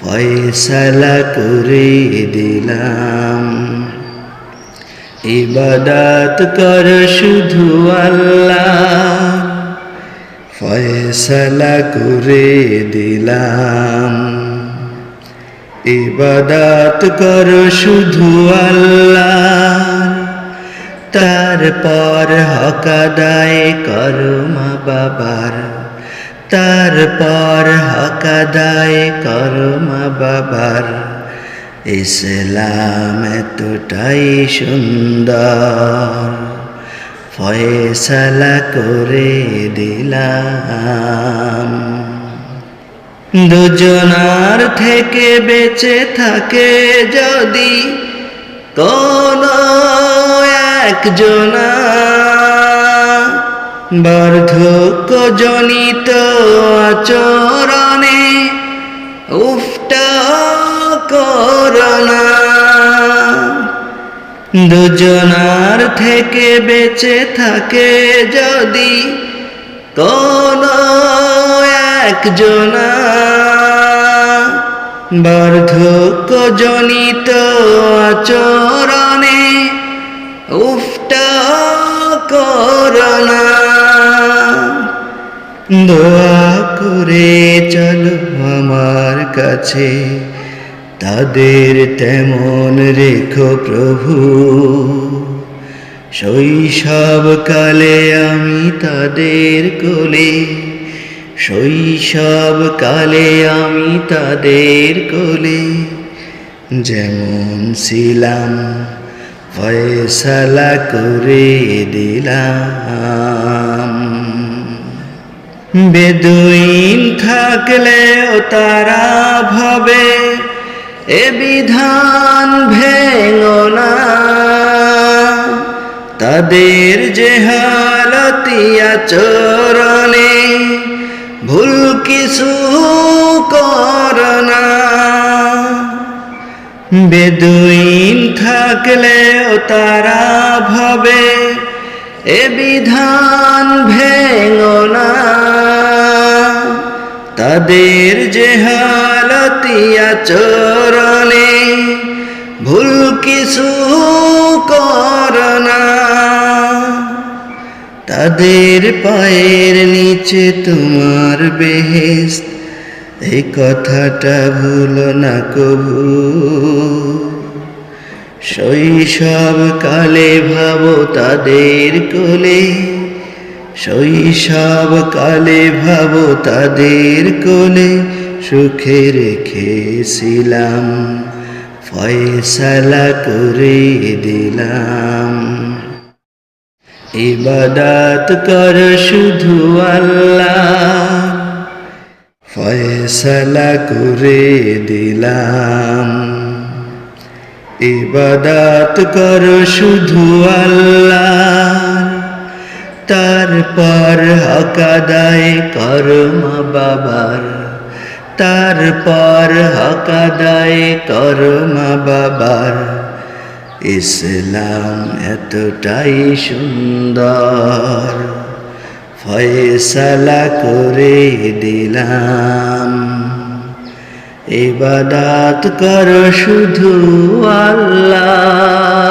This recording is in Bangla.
ফয়সালা করে দিলাম। ইবাদাত কর শুধু আল্লাহ। ফয়সালা করে দিলাম। ইবাদাত কর শুধু আল্লাহ। তারপর হকাদায় করো মা বাবার। তারপর হকাদায় করো মা বাবার। ইসলাম এতটাই সুন্দর। ফয়সালা করে দিলাম। দুজনার থেকে বেঁচে থাকে যদি কোন একজনা বার্ধক্য জনিত আচরণে উফটা করোনা। দুজনার থেকে বেঁচে থাকে যদি কোন একজনা। বার্ধক্য জনিত আচরণে দোয়া করে চলো আমার কাছে। তাদের তেমন রেখো প্রভু। শৈশবকালে আমি তাদের কোলে। শৈশবকালে আমি তাদের কোলে। যেমন ছিলাম, ফয়সালা করে দিলাম। বেদুইন থাকলেও তারা ভাবে, এ বিধান ভেঙো না। তাদের যে হালতিয়া চরণে ভুল কিছু করনা বেদুইন থাকলেও তারা ভাবে, এ বিধান ভেঙো না। তাদের যে হালতিয়া চরণে ভুল কিছু করনা তাদের পায়ের নিচে তোমার বেহেস্ত এই কথাটা ভুল না কবু। শৈশব কালে ভাবো তাদের কোলে শৈশব কালে ভাবো তাদের কোলে, সুখে রেখেছিলাম। ফয়সালা করে দিলাম। ইবাদাত কর শুধু আল্লাহ। ফয়সালা করে দিলাম। ইবাদাত কর শুধু আল্লাহ। তারপর হকাদায় কর মা বাবার। তারপর হকাদায় কর মা বাবার। ইসলাম এতটাই সুন্দর, ফয়সালা করে দিলাম। ইবাদাত কর শুধু আল্লাহ।